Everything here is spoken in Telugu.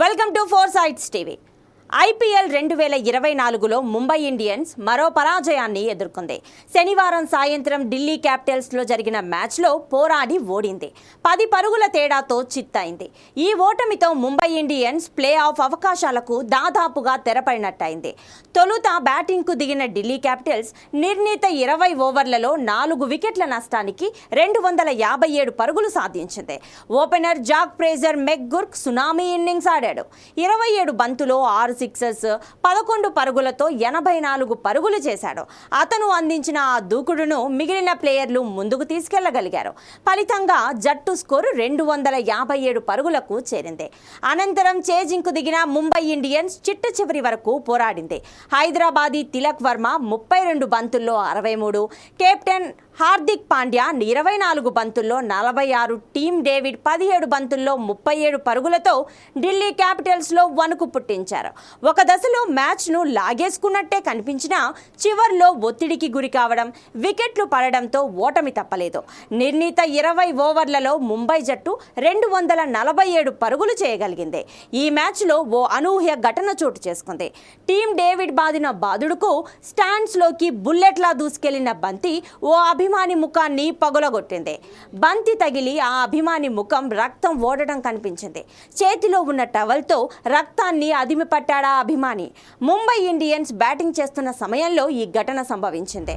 welcome to four sides TV IPL రెండు వేల ఇరవై నాలుగులో ముంబై ఇండియన్స్ మరో పరాజయాన్ని ఎదుర్కొంది. శనివారం సాయంత్రం ఢిల్లీ క్యాపిటల్స్లో జరిగిన మ్యాచ్లో పోరాడి ఓడింది. పది పరుగుల తేడాతో చిత్తైంది. ఈ ఓటమితో ముంబై ఇండియన్స్ ప్లే ఆఫ్ అవకాశాలకు దాదాపుగా తెరపడినట్టయింది. తొలుత బ్యాటింగ్కు దిగిన ఢిల్లీ క్యాపిటల్స్ నిర్ణీత ఇరవై ఓవర్లలో నాలుగు వికెట్ల నష్టానికి రెండు వందల యాభై ఏడు పరుగులు సాధించింది. Opener Jake Fraser McGurk tsunami innings ఆడాడు. ఇరవై ఏడు బంతులో ఆరు సిక్సర్స్ పదకొండు పరుగులతో ఎనభై నాలుగు పరుగులు చేశాడు. అతను అందించిన ఆ దూకుడును మిగిలిన ప్లేయర్లు ముందుకు తీసుకెళ్ళగలిగారు. ఫలితంగా జట్టు స్కోరు రెండు వందల యాభై ఏడు పరుగులకు చేరింది. అనంతరం చేజింకు దిగిన ముంబై ఇండియన్స్ చిట్ట చివరి వరకు పోరాడింది. హైదరాబాదీ తిలక్ వర్మ ముప్పై రెండు బంతుల్లో అరవై మూడు కెప్టెన్ హార్దిక్ పాండ్యా ఇరవై నాలుగు బంతుల్లో నలభై ఆరు టీమ్ డేవిడ్ పదిహేడు బంతుల్లో ముప్పై ఏడు పరుగులతో ఢిల్లీ క్యాపిటల్స్లో వణుకు పుట్టించారు. ఒక దశలో మ్యాచ్ను లాగేసుకున్నట్టే కనిపించినా చివర్లో ఒత్తిడికి గురి కావడం వికెట్లు పడడంతో ఓటమి తప్పలేదు. నిర్ణీత ఇరవై ఓవర్లలో ముంబై జట్టు రెండు వందల నలభై ఏడు పరుగులు చేయగలిగింది. ఈ మ్యాచ్లో ఓ అనూహ్య ఘటన చోటు చేసుకుంది. టీం డేవిడ్ బాదిన బాదుడుకు స్టాండ్స్లోకి బుల్లెట్లా దూసుకెళ్ళిన బంతి ఓ అభిమాని ముఖాన్ని పగులగొట్టింది. బంతి తగిలి ఆ అభిమాని ముఖం రక్తం ఓడడం కనిపించింది. చేతిలో ఉన్న టవల్తో రక్తాన్ని అదిమి పట్టాడా అభిమాని. ముంబై ఇండియన్స్ బ్యాటింగ్ చేస్తున్న సమయంలో ఈ ఘటన సంభవించింది.